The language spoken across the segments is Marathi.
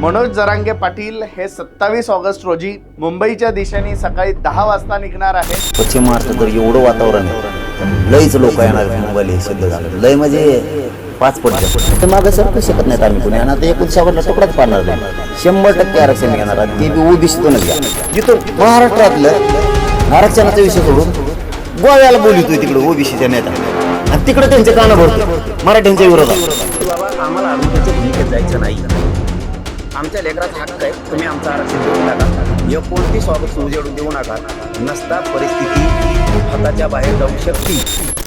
मनोज जरांगे पाटील हे सत्तावीस ऑगस्ट रोजी मुंबईच्या दिशेने सकाळी दहा वाजता निघणार आहेत. पश्चिम महाराष्ट्रात तर एवढं वातावरण आहे. लयच लोक येणार आहेत. मुंबईला हे सिद्ध झालं. लय म्हणजे पाच पट मागं सरकू शकत नाहीत आम्ही कोणी. आणि आता एकूण शावरला तुकडाच पाडणार नाही शंभर टक्के आरक्षण घेणार आणि ते बी ओबीसीतूनच घ्या. जिथून महाराष्ट्रातलं आरक्षणाचा विषय सोडून गोव्याला बोलितोय तिकडे ओबीसीच्या नेता आणि तिकडे त्यांचे कानं भरतो मराठ्यांच्या विरोधात. बाबा आम्हाला आरोग्याच्या भूमिकेत जायचं नाही. आमच्या लेकराचा हक्क आहे. तुम्ही आमचं आरक्षण देऊ नका. या कोणती स्वागत उजेडून देऊ नका. नसता परिस्थिती हाताच्या बाहेर जाऊ शकते.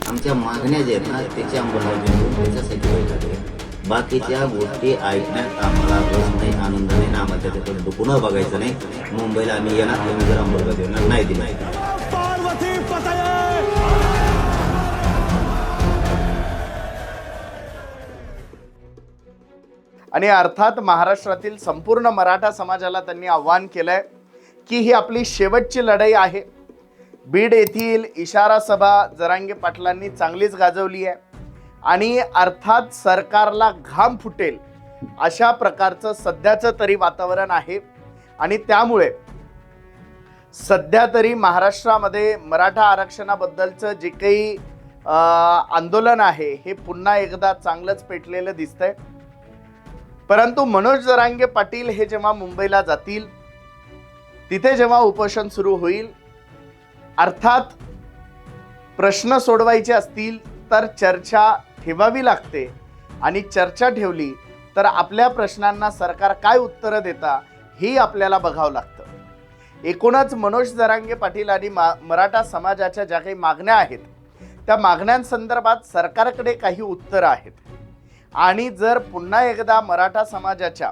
आमच्या मागण्या ज्या आहेत ना त्याची अंमलबजावणी होईल, त्याच्यासाठी बैठक बाकीच्या गोष्टी ऐकण्यात आम्हाला रस नाही आनंद नाही ना आम्हाला त्याच्याकडे डुकून बघायचं नाही. मुंबईला आम्ही येणार तुम्ही जर अंमलबजावणी नाही दिली. आणि अर्थात महाराष्ट्रातील संपूर्ण मराठा समाजाला त्यांनी आव्हान केलंय की ही आपली शेवटची लढाई आहे. बीड येथील इशारा सभा जरांगे पाटलांनी चांगलीच गाजवली आहे. आणि अर्थात सरकारला घाम फुटेल अशा प्रकारचं सध्याचं तरी वातावरण आहे. आणि त्यामुळे सध्या तरी महाराष्ट्रामध्ये मराठा आरक्षणाबद्दलचं जे काही आंदोलन आहे हे पुन्हा एकदा चांगलंच पेटलेलं दिसतंय. परंतु मनोज जरांगे पाटील हे जेव्हा मुंबईला जातील तिथे जेव्हा उपोषण सुरू होईल अर्थात प्रश्न सोडवायचे असतील तर चर्चा ठेवावी लागते. आणि चर्चा ठेवली तर आपल्या प्रश्नांना सरकार काय उत्तरं देता ही आपल्याला बघावं लागतं. एकूणच मनोज जरांगे पाटील आणि मा मराठा समाजाच्या ज्या काही मागण्या आहेत त्या मागण्यांसंदर्भात सरकारकडे काही उत्तरं आहेत. आणि जर पुन्हा एकदा मराठा समाजाच्या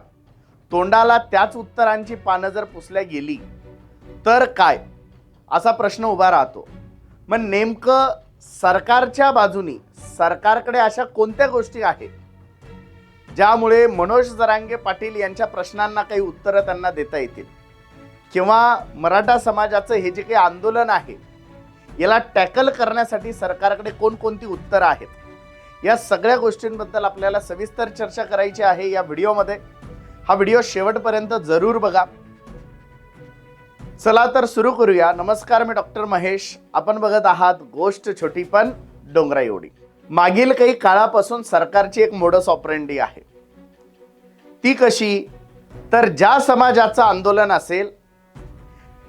तोंडाला त्याच उत्तरांची पानं जर पुसल्या गेली तर काय? असा प्रश्न उभा राहतो. मग नेमकं सरकारच्या बाजूनी सरकारकडे अशा कोणत्या गोष्टी आहेत? ज्यामुळे मनोज जरांगे पाटील यांच्या प्रश्नांना काही उत्तरं त्यांना देता येतील? किंवा मराठा समाजाचं हे जे काही आंदोलन आहे याला टॅकल करण्यासाठी सरकारकडे कोणकोणती उत्तरं आहेत? या सगळ्या गोष्टींबद्दल आपल्याला सविस्तर चर्चा करायची आहे या व्हिडिओमध्ये. हा व्हिडिओ शेवटपर्यंत जरूर बघा. चला तर सुरू करूया. नमस्कार मी डॉक्टर महेश. आपण बघत आहात गोष्ट छोटी पण डोंगरा एवढी. मागील काही काळापासून सरकारची एक मोडस ऑपरेंडी आहे. ती कशी? तर ज्या समाजाचं आंदोलन असेल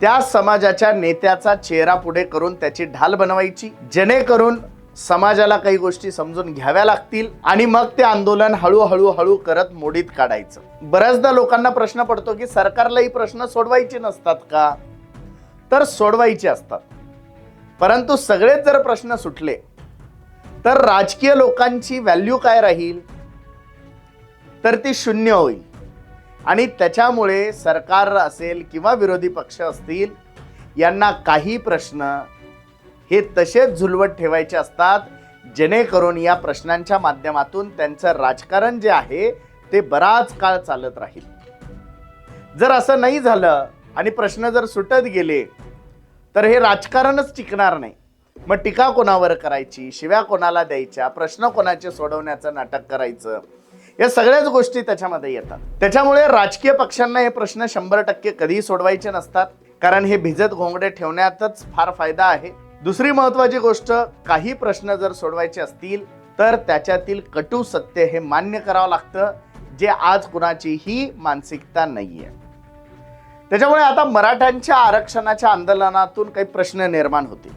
त्या समाजाच्या नेत्याचा चेहरा पुढे करून त्याची ढाल बनवायची जेणेकरून समाजाला काही गोष्टी समजून घ्याव्या लागतील आणि मग ते आंदोलन हळूहळू हळू करत मोडीत काढायचं. बऱ्याचदा लोकांना प्रश्न पडतो की सरकारलाही प्रश्न सोडवायचे नसतात का? तर सोडवायचे असतात. परंतु सगळेच जर प्रश्न सुटले तर राजकीय लोकांची व्हॅल्यू काय राहील? तर ती शून्य होईल. आणि त्याच्यामुळे सरकार असेल किंवा विरोधी पक्ष असतील यांना काही प्रश्न हे तसेच झुलवत ठेवायचे असतात. जेणेकरून या प्रश्नांच्या माध्यमातून त्यांचं राजकारण जे आहे ते बराच काळ चालत राहील. जर असं नाही झालं आणि प्रश्न जर सुटत गेले तर हे राजकारणच टिकणार नाही. मग टीका कोणावर करायची? शिव्या कोणाला द्यायच्या? प्रश्न कोणाचे सोडवण्याचं नाटक करायचं? या सगळ्याच गोष्टी त्याच्यामध्ये येतात. त्याच्यामुळे राजकीय पक्षांना हे प्रश्न शंभर टक्के कधीही सोडवायचे नसतात. कारण हे भिजत घोंगडे ठेवण्यातच फार फायदा आहे. दुसरी महत्वाची गोष्ट काही प्रश्न जर सोडवायचे असतील तर त्याच्यातील कटू सत्य हे मान्य करावं लागतं जे आज कुणाचीही मानसिकता नाहीये. त्याच्यामुळे आता मराठ्यांच्या आरक्षणाच्या आंदोलनातून काही प्रश्न निर्माण होते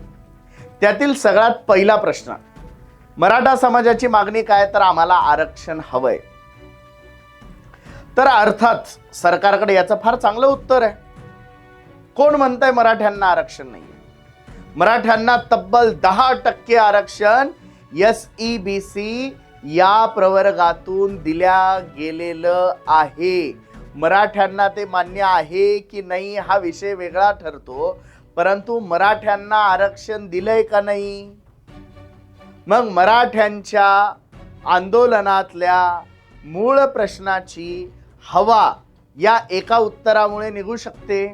त्यातील सगळ्यात पहिला प्रश्न मराठा समाजाची मागणी काय तर आम्हाला आरक्षण हवंय. तर अर्थात सरकारकडे याचं फार चांगलं उत्तर आहे. कोण म्हणतंय मराठ्यांना आरक्षण नाही मराठ्यांना तब्बल दहा टक्के आरक्षण एस ई बी सी या प्रवर्गातून दिल्या गेलेलं आहे. मराठ्यांना ते मान्य आहे की नाही हा विषय वेगळा ठरतो परंतु मराठ्यांना आरक्षण दिलंय का नाही? मग मराठ्यांच्या आंदोलनातल्या मूळ प्रश्नाची हवा या एका उत्तरामुळे निघू शकते.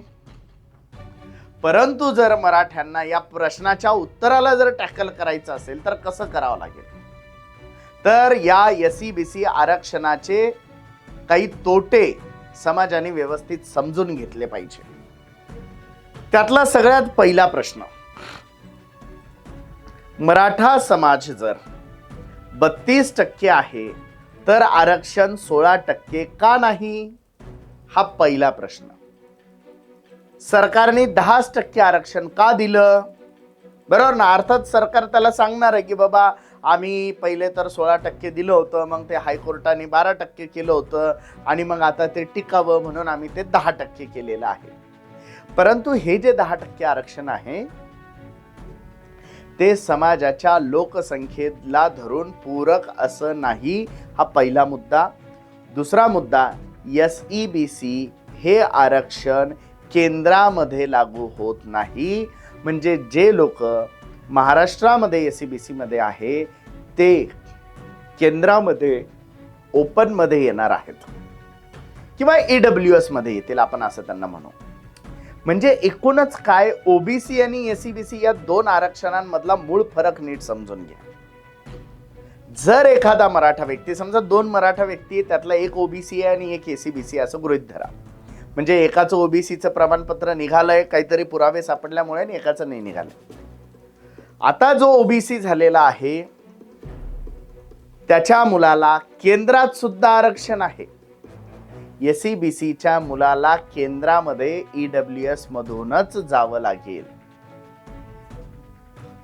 परंतु जर मराठ्यांना या प्रश्नाच्या उत्तराला जर टॅकल करायचं असेल तर कसं करावं लागेल? तर या एस सी बी सी आरक्षणाचे काही तोटे समाजाने व्यवस्थित समजून घेतले पाहिजे. त्यातला सगळ्यात पहिला प्रश्न मराठा समाज जर बत्तीस टक्के आहे तर आरक्षण सोळा टक्के का नाही? हा पहिला प्रश्न. सरकारने दहाच टक्के आरक्षण का दिलं? बरोबर ना? अर्थात सरकार त्याला सांगणार आहे की बाबा आम्ही पहिले तर सोळा टक्के दिलं होतं मग ते हायकोर्टाने बारा टक्के केलं होतं आणि मग आता ते टिकावं म्हणून आम्ही ते दहा टक्के केलेलं आहे. परंतु हे जे दहा टक्के आरक्षण आहे ते समाजाच्या लोकसंख्येला धरून पूरक असं नाही हा पहिला मुद्दा. दुसरा मुद्दा एस ई बी सी हे आरक्षण केंद्रामध्ये लागू होत नाही. म्हणजे जे लोक महाराष्ट्रामध्ये एस सी बी सीमध्ये आहे ते केंद्रामध्ये ओपनमध्ये येणार आहेत. किंवा ई डब्ल्यू एसमध्ये येतील आपण असं त्यांना म्हणू. म्हणजे एकूणच काय ओबीसी आणि एसीबीसी या दोन आरक्षणांमधला मूळ फरक नीट समजून घ्या. जर एखादा मराठा व्यक्ती समजा दोन मराठा व्यक्ती आहे, त्यातला एक ओबीसी आहे आणि एक एसीबीसी असं गृहित धरा. म्हणजे एकाचं ओबीसीचं प्रमाणपत्र निघालंय काहीतरी पुरावे सापडल्यामुळे आणि एकाचं नाही निघालं. आता जो ओबीसी झालेला आहे त्याच्या मुलाला केंद्रात सुद्धा आरक्षण आहे. एस सी बी सीच्या मुलाला केंद्रामध्ये ई डब्ल्यू एस मधूनच जावं लागेल.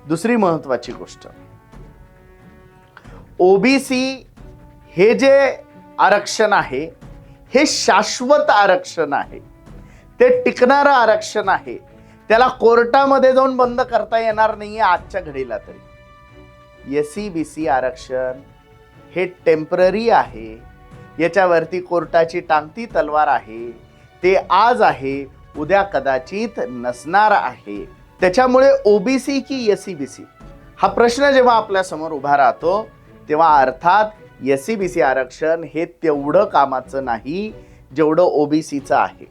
दुसरी महत्वाची गोष्ट. ओबीसी हे जे आरक्षण आहे हे शाश्वत आरक्षण आहे. ते टिकणारं आरक्षण आहे. त्याला कोर्टामध्ये जाऊन बंद करता येणार नाही आजच्या घडीला तरी. एस सी बी सी आरक्षण हे टेंपररी आहे. याच्यावरती कोर्टाची टांगती तलवार आहे. ते आज आहे उद्या कदाचित नसणार आहे. त्याच्यामुळे ओबीसी की एस सी बी सी? हा प्रश्न जेव्हा आपल्यासमोर उभा राहतो तेव्हा अर्थात एस सी बी सी आरक्षण हे तेवढं कामाचं नाही जेवढं ओबीसीचं आहे.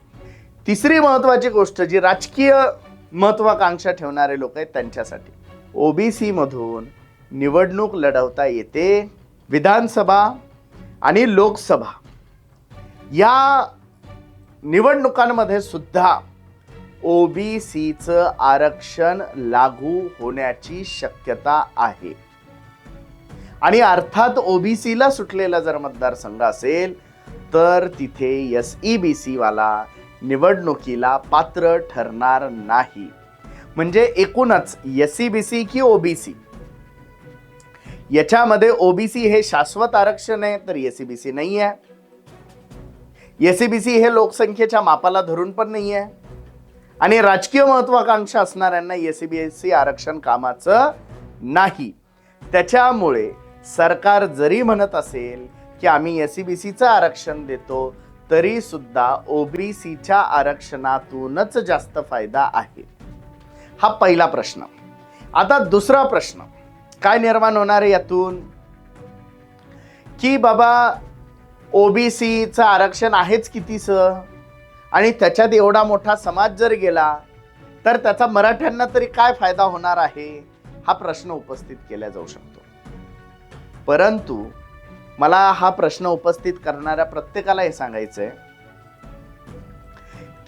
तिसरी महत्त्वाची गोष्ट जी राजकीय महत्त्वाकांक्षा ठेवणारे लोक आहेत त्यांच्यासाठी ओ बी सीमधून निवडणूक लढवता येते विधानसभा आणि लोकसभा. या निवडणुकांमध्ये सुद्धा ओबीसीचं आरक्षण लागू होण्याची शक्यता आहे. आणि अर्थात ओबीसीला सुटलेला जर मतदारसंघ असेल तर तिथे एस ई बी सी वाला निवडणुकीला पात्र ठरणार नाही. म्हणजे एकूणच एस ई बी सी की ओबीसी? याच्यामध्ये ओबीसी हे शाश्वत आरक्षण आहे तर एसीबीसी नाही आहे एसीबीसी हे लोकसंख्येच्या मापाला धरून पण नाही आहे आणि राजकीय महत्वाकांक्षा असणाऱ्यांना एसीबीएससी आरक्षण कामाचं नाही. त्याच्यामुळे सरकार जरी म्हणत असेल की आम्ही ए सी बी सीचं आरक्षण देतो तरी सुद्धा ओबीसीच्या आरक्षणातूनच जास्त फायदा आहे. हा पहिला प्रश्न. आता दुसरा प्रश्न. काय निर्माण होणार आहे यातून? की बाबा ओबीसीचं आरक्षण आहेच कितीस? आणि त्याच्यात एवढा मोठा समाज जर गेला तर त्याचा मराठ्यांना तरी काय फायदा होणार आहे? हा प्रश्न उपस्थित केला जाऊ शकतो. परंतु मला हा प्रश्न उपस्थित करणाऱ्या प्रत्येकाला हे सांगायचं आहे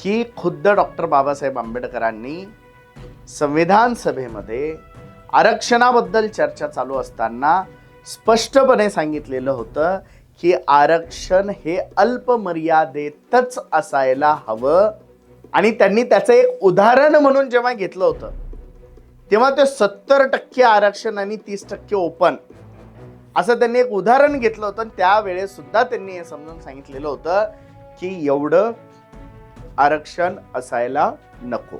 की खुद्द डॉक्टर बाबासाहेब आंबेडकरांनी संविधान सभेमध्ये आरक्षणाबद्दल चर्चा चालू असताना स्पष्टपणे सांगितलेलं होतं की आरक्षण हे अल्पमर्यादेतच असायला हवं. आणि त्यांनी त्याचं एक उदाहरण म्हणून जेव्हा घेतलं होतं तेव्हा ते सत्तर टक्के आरक्षण आणि तीस टक्के ओपन. असं त्यांनी एक उदाहरण घेतलं होतं आणि त्यावेळेस सुद्धा त्यांनी हे समजून सांगितलेलं होतं की एवढं आरक्षण असायला नको.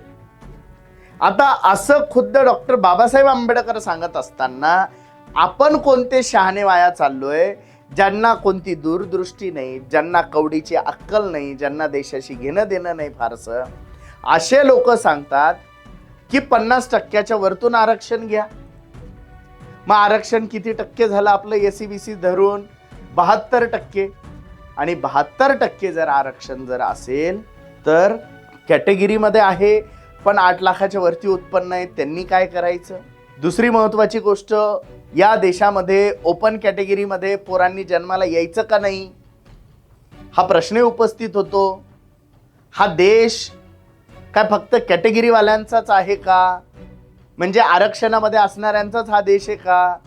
आता असं खुद्द डॉक्टर बाबासाहेब आंबेडकर सांगत असताना आपण कोणते शहाणे वाया चाललोय? ज्यांना कोणती दूरदृष्टी नाही ज्यांना कवडीची अक्कल नाही ज्यांना देशाशी घेणं देणं नाही फारसं असे लोक सांगतात की पन्नास टक्क्याच्या वरतून आरक्षण घ्या. मग आरक्षण किती टक्के झालं आपलं एस सी बी सी धरून? बहात्तर टक्के. आणि बहात्तर टक्के जर आरक्षण जर असेल तर कॅटेगरीमध्ये आहे पण आठ लाखाच्या वरती उत्पन्न आहे त्यांनी काय करायचं? दुसरी महत्वाची गोष्ट या देशामध्ये ओपन कॅटेगरीमध्ये पोरांनी जन्माला यायचं का नाही? हा प्रश्न उपस्थित होतो. हा देश काय फक्त कॅटेगरीवाल्यांचाच आहे का? म्हणजे आरक्षणामध्ये असणाऱ्यांचाच हा देश आहे का?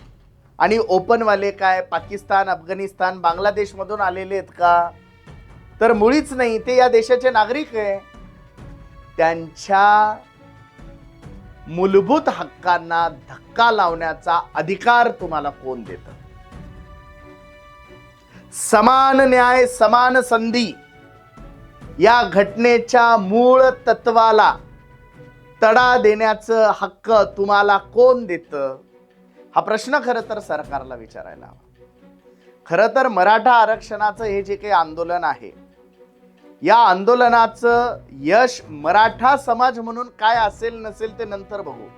आणि ओपनवाले काय? पाकिस्तान अफगाणिस्तान बांगलादेशमधून आलेले आहेत का? तर मुळीच नाही ते या देशाचे नागरिक आहे. त्यांच्या मूलभूत हक्कांना धक्का लावण्याचा अधिकार तुम्हाला कोण देतं? समान न्याय समान संधी या घटनेच्या मूळ तत्वाला तडा देण्याचं हक्क तुम्हाला कोण देतं? हा प्रश्न खरं तर सरकारला विचारायला हवा. खरं तर मराठा आरक्षणाचं हे जे काही आंदोलन आहे या आंदोलनाचं यश मराठा समाज म्हणून काय असेल नसेल ते नंतर बघू.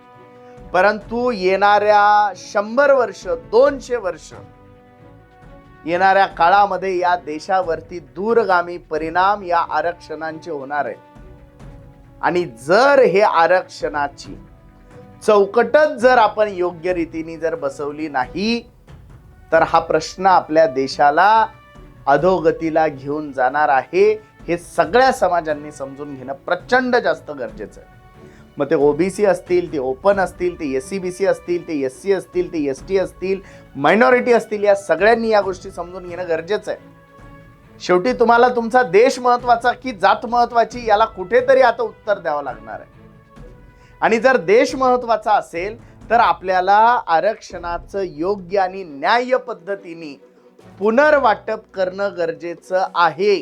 परंतु येणाऱ्या शंभर वर्ष दोनशे वर्ष येणाऱ्या काळामध्ये या देशावरती दूरगामी परिणाम या आरक्षणांचे होणार आहेत. आणि जर हे आरक्षणाची चौकटच जर आपण योग्य रीतीने जर बसवली नाही तर हा प्रश्न आपल्या देशाला अधोगतीला घेऊन जाणार आहे हे सगळ्या समाजांनी समजून घेणं प्रचंड जास्त गरजेचं आहे. मग ते ओबीसी असतील ते ओपन असतील ते एस सी बी सी असतील ते एस सी असतील ते एस टी असतील मायनॉरिटी असतील या सगळ्यांनी या गोष्टी समजून घेणं गरजेचं आहे. शेवटी तुम्हाला तुमचा देश महत्त्वाचा की जात महत्वाची याला कुठेतरी आता उत्तर द्यावं लागणार आहे. आणि जर देश महत्त्वाचा असेल तर आपल्याला आरक्षणाचं योग्य आणि न्याय्य पद्धतीने पुनर्वाटप करणं गरजेचं आहे.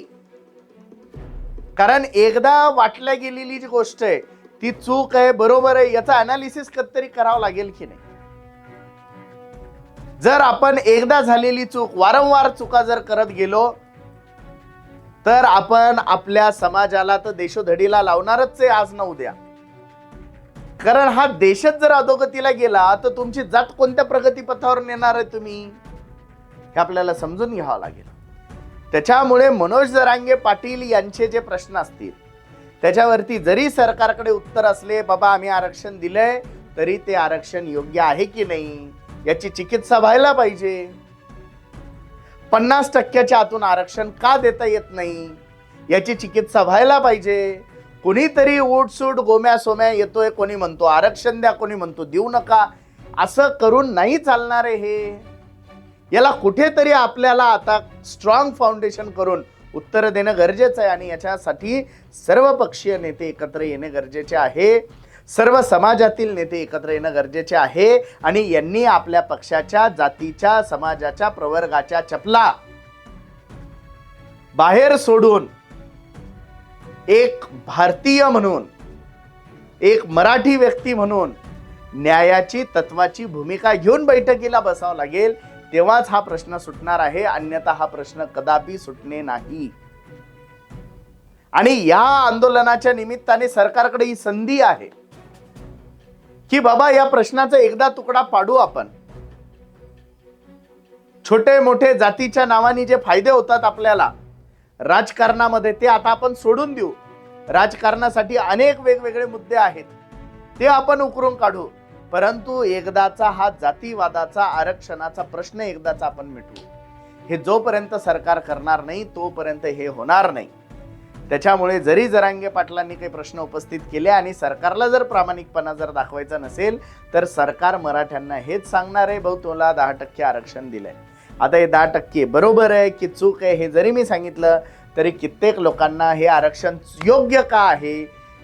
कारण एकदा वाटल्या गेलेली जी गोष्ट आहे ती चूक आहे बरोबर आहे याचा अनालिसिस कधीतरी करावं लागेल की नाही? जर आपण एकदा झालेली चूक वारंवार चुका जर करत गेलो तर आपण आपल्या समाजाला तर देशोधडीला लावणारच आहे आज न उद्या. कारण हा देशच जर अधोगतीला गेला तर तुमची जात कोणत्या प्रगतीपथावर नेणार आहे तुम्ही? हे आपल्याला समजून घ्यावं लागेल. त्याच्यामुळे मनोज जरांगे पाटील यांचे जे प्रश्न असतील त्याच्यावरती जरी सरकारकडे उत्तर असले बाबा आम्ही आरक्षण दिलंय तरी ते आरक्षण योग्य आहे की नाही? याची चिकित्सा व्हायला पाहिजे. पन्नास टक्क्याच्या आतून आरक्षण का देता येत नाही? याची चिकित्सा व्हायला पाहिजे. कुणीतरी उठसूट गोम्या सोम्या येतोय कोणी म्हणतो आरक्षण द्या कोणी म्हणतो देऊ नका. असं करून नाही चालणार आहे हे. याला कुठेतरी आपल्याला आता स्ट्रॉंग फाउंडेशन करून उत्तर देणं गरजेचं आहे आणि याच्यासाठी सर्व पक्षीय नेते एकत्र येणे गरजेचे आहे. सर्व समाजातील नेते एकत्र येणं गरजेचे आहे आणि यांनी आपल्या पक्षाच्या जातीच्या समाजाच्या प्रवर्गाच्या चपला बाहेर सोडून एक भारतीय म्हणून एक मराठी व्यक्ती म्हणून न्यायाची तत्वाची भूमिका घेऊन बैठकीला बसावं लागेल तेव्हाच हा प्रश्न सुटणार आहे. अन्यथा हा प्रश्न कदापि सुटणे नाही. आणि या आंदोलनाच्या निमित्ताने सरकारकडे ही संधी आहे. की बाबा या प्रश्नाचा एकदा तुकडा पाडू आपण. छोटे मोठे जातीच्या नावाने जे फायदे होतात आपल्याला राजकारणामध्ये ते आता आपण सोडून देऊ. राजकारणासाठी अनेक वेगवेगळे मुद्दे आहेत. ते आपण उकरून काढू. परंतु एकदाचा हा जातीवादाचा आरक्षणाचा प्रश्न एकदाचा आपण मिटवू. हे जोपर्यंत सरकार करणार नाही तोपर्यंत हे होणार नाही. त्याच्यामुळे जरी जरांगे पाटलांनी काही प्रश्न उपस्थित केले आणि सरकारला जर प्रामाणिकपणा जर दाखवायचा नसेल तर सरकार मराठ्यांना हेच सांगणार आहे भाऊ तुला दहा टक्के आरक्षण दिलंय. आता हे दहा टक्के बरोबर आहे की चूक आहे हे जरी मी सांगितलं तरी कित्येक लोकांना हे आरक्षण योग्य का आहे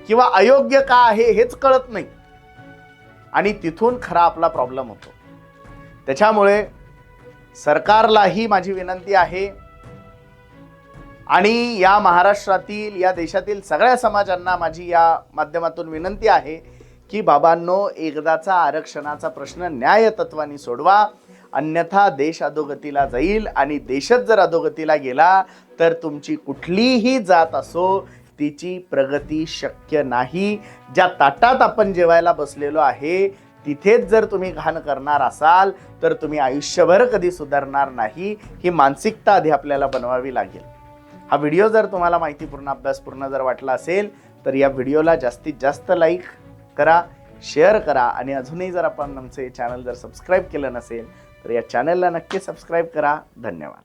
किंवा अयोग्य का आहे हेच कळत नाही. आणि तिथून खरा आपला प्रॉब्लेम होतो. त्याच्यामुळे सरकारलाही माझी विनंती आहे आणि या महाराष्ट्रातील या देशातील सगळ्या समाजांना माझी या माध्यमातून विनंती आहे की बाबांनो एकदाचा आरक्षणाचा प्रश्न न्यायतत्वानी सोडवा. अन्यथा देश अधोगतीला जाईल आणि देशच जर अधोगतीला गेला तर तुमची कुठलीही जात असो तिची प्रगती शक्य नाही. ज्या ताटात आपण जेवायला बसलेलो आहे तिथेच जर तुम्ही घाण करणार असाल तर तुम्ही आयुष्यभर कधी सुधारणार नाही. ही मानसिकता आधी आपल्याला बनवावी लागेल. हा व्हिडिओ जर तुम्हाला माहितीपूर्ण अभ्यासपूर्ण जर वाटला असेल तर या व्हिडिओला जास्तीत जास्त लाईक करा शेअर करा आणि अजूनही जर आपण आमचे चॅनल जर सबस्क्राईब केलं नसेल तर या चॅनलला नक्की सबस्क्राईब करा. धन्यवाद.